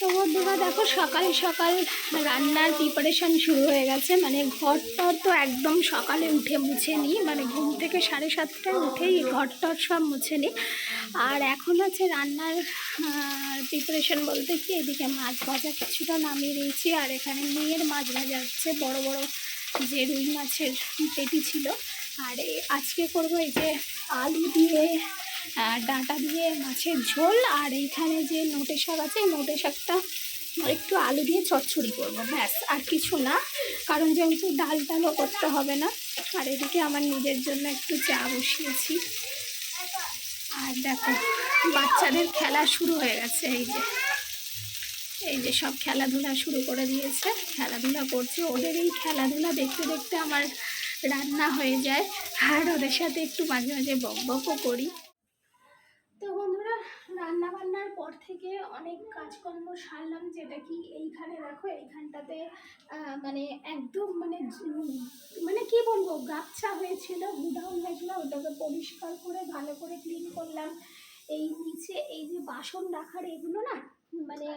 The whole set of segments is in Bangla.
তো দেখো সকাল সকাল রান্নার প্রিপারেশন শুরু হয়ে গেছে। মানে ঘর টর তো একদম সকালে উঠে মুছে নিই মানে ঘুম থেকে সাড়ে সাতটায় উঠেই ঘর টর সব মুছে নিই আর এখন হচ্ছে রান্নার প্রিপারেশন বলতে কি, এদিকে মাছ ভাজা কিছুটা নামিয়ে দিয়েছি। আর এখানে মেয়ের মাছ ভাজা হচ্ছে। বড় বড় যে রুই মাছের পেটি ছিল। আর আজকে করব এই যে আলু দিয়ে ডাঁটা দিয়ে মাছের ঝোল আর এইখানে যে নোটে শাক আছে নোটে শাকটা একটু আলু দিয়ে চচ্চড়ি করব, ব্যাস, আর কিছু না। কারণ যেহেতু ডাল টালও করতে হবে না, আর এদিকে আমার নিজের জন্য একটু চা বসিয়েছি। আর দেখো, বাচ্চাদের খেলা শুরু হয়ে গেছে, এই যে। এই যে সব খেলাধুলা শুরু করে দিয়েছে, খেলাধুলা করছে। ওদের এই খেলাধুলা দেখতে দেখতে আমার রান্না হয়ে যায়, আর ওদের সাথে একটু মাঝে মাঝে বক বকও করি। তো বন্ধুরা রান্না বান্নার পর থেকে অনেক কাজকর্ম সারলাম, যেটা কি এইখানে দেখো, এইখানটাতে মানে একদম মানে মানে কি বলব গাছা হয়েছিল গুডাউন হয়েছিল, ওটাকে পরিষ্কার করে, ভালো করে ক্লিন করলাম। এই নিচে এই যে বাসন রাখার এগুলো না মানে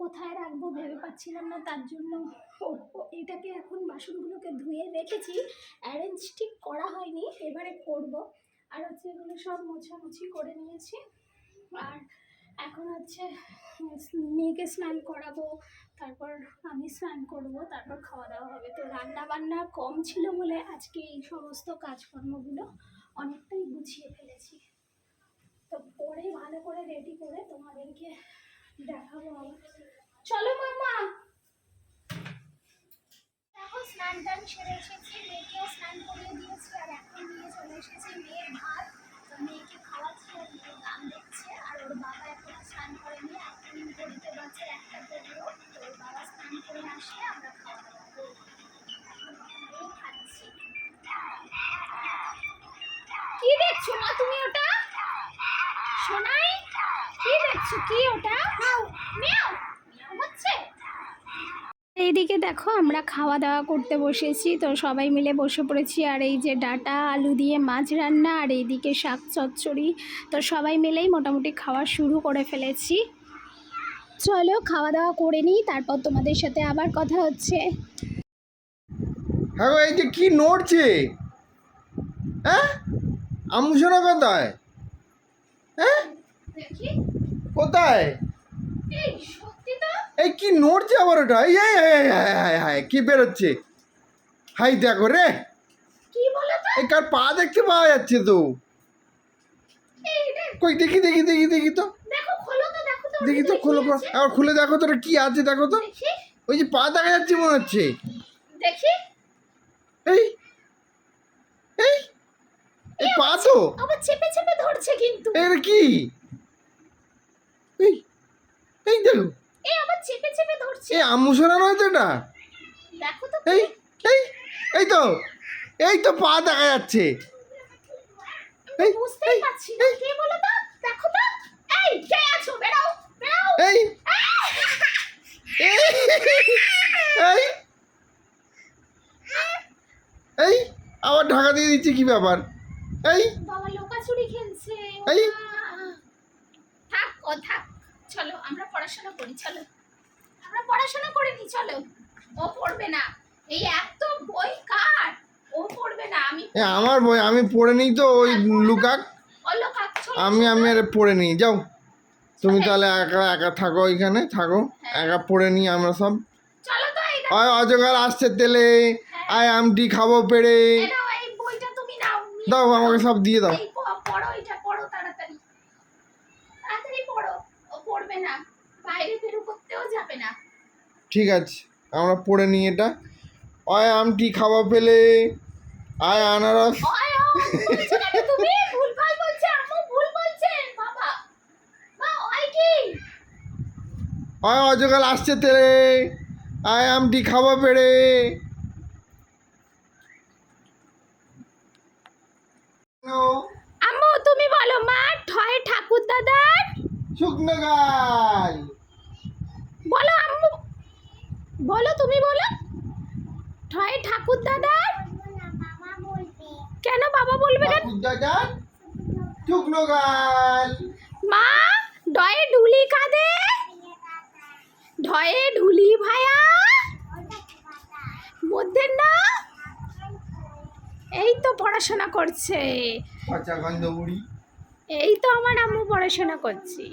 কোথায় রাখব ভেবে পাচ্ছিলাম না, তার জন্য এটাকে এখন বাসনগুলোকে ধুয়ে রেখেছি। অ্যারেঞ্জ ঠিক করা হয়নি, এবারে করব। আর হচ্ছে এগুলো সব মোছামুছি করে নিয়েছি। আর এখন হচ্ছে মেয়েকে স্নান করাবো, তারপর আমি স্নান করব, তারপর খাওয়া দাওয়া হবে। তো রান্না বান্না কম ছিল বলে আজকে এই সমস্ত কাজকর্মগুলো অনেকটাই গুছিয়ে ফেলেছি। তো পরে ভালো করে রেডি করে তোমাদেরকে দেখাবো। চলো মামা স্নান টান সেরে এসেছি মেয়েকেও স্নান করিয়ে দিয়েছি আর এখন নিয়ে চলে এসেছি মেয়ের ভাত। তো মেয়েকে খাওয়াচ্ছি আর মেয়ে গান দেখছে আর ওর বাবা এখন স্নান করেনি। এখন ঘড়িতে বাজে একটা পনেরো তো ওর বাবা স্নান করে আসলে আমরা খাওয়া দাওয়া করব এখন খাচ্ছি। কি দেখছ মা তুমি ওটা? শোনাই কি দেখছ? কি ওটা? মিয়াও। এইদিকে দেখো আমরা খাওয়া দাওয়া করতে বসেছি তো সবাই মিলে বসে পড়েছি। আর এই যে ডাটা আলু দিয়ে মাছ রান্না আর এইদিকে শাক চচ্চড়ি তো সবাই মিলেই মোটামুটি খাওয়া শুরু করে ফেলেছি। চলো খাওয়া দাওয়া করে নিই তারপর তোমাদের সাথে আবার কথা হচ্ছে। হ্যাঁ এই যে কি নড়ছে? হ্যাঁ? আমুসোনা কোথায়? হ্যাঁ? কোথায়? এই কি নড়ছে আবার ওটা? এই এই, এই, এই, হায় হায় হায় কি বেরোচ্ছে? হাই দেখো রে। এই কার পা দেখতে পাওয়া যাচ্ছে তো। কই দেখি দেখি দেখি দেখি তো। দেখো খোলো তো খোলো? আবার খুলে দেখো তো কি আছে দেখো তো। ওই যে পা দেখা যাচ্ছে মনে হচ্ছে। দেখি। এই এই এই পা তো। আবার চেপে চেপে ধরছে কিন্তু। এর কি এই এই দেখো এই আবার চেপে ধরছে। নয় তো এটা? দেখো তো এই এই এই তো এই তো পা দেখা যাচ্ছে। এই বুঝতেই পারছি না কে বলো তো? দেখো তো। এই কে আছো? বেরাও বেরাও এই। এই এই। এই আবার ঢাকা দিয়ে দিচ্ছে কি ব্যাপার? এই। বাবা লোকাচুরি খেলছে। এই। থাক ও থাক। চলো আমরা পড়াশোনা করি চলো। আমরা পড়াশোনা করে নি চলো। ও পড়বে না। এই এত বই কার? ও পড়বে না আমি এ, আমার বই আমি পড়ে নিই তো ওই লুকাক। আমি আমি আর পড়ে নিই যাও। তুমি তাহলে একা একা থাকো এখানে থাকো। একা পড়ে নিই আমরা সব। আয় অজগার আসছে তেলে। আয় আমটি খাব পেড়ে। দাও আমাকে সব দিয়ে দাও। পড়ো এটা পড়ো তাড়াতাড়ি। তাড়াতাড়ি পড়ো। ও পড়বে না। বাইরে বেরো করতেও যাবে না। ঠিক আছে আমরা পড়ে নিই এটা। আয় আমটি খাওয়া পেলে আয় আনারস। আয় অজগাল আসছে তেলে। আয় আমটি খাওয়া পেড়ে আম্মু তুমি বলো মা ঠয় ঠাকুর দাদার শুকনো গাছ বলো আম্মু বলো তুমি বলো। ঠয় ঠাকুর দাদার? কেন বাবা বলবে কেন দাদার? শুকনো গাছ। মা ডয়ে ডুলি কাঁদে? ঢয়ে ঢুলি ভায়া? মধ্যে না? এই তো পড়াশোনা করছে। এই তো আমার আম্মু পড়াশোনা করছি।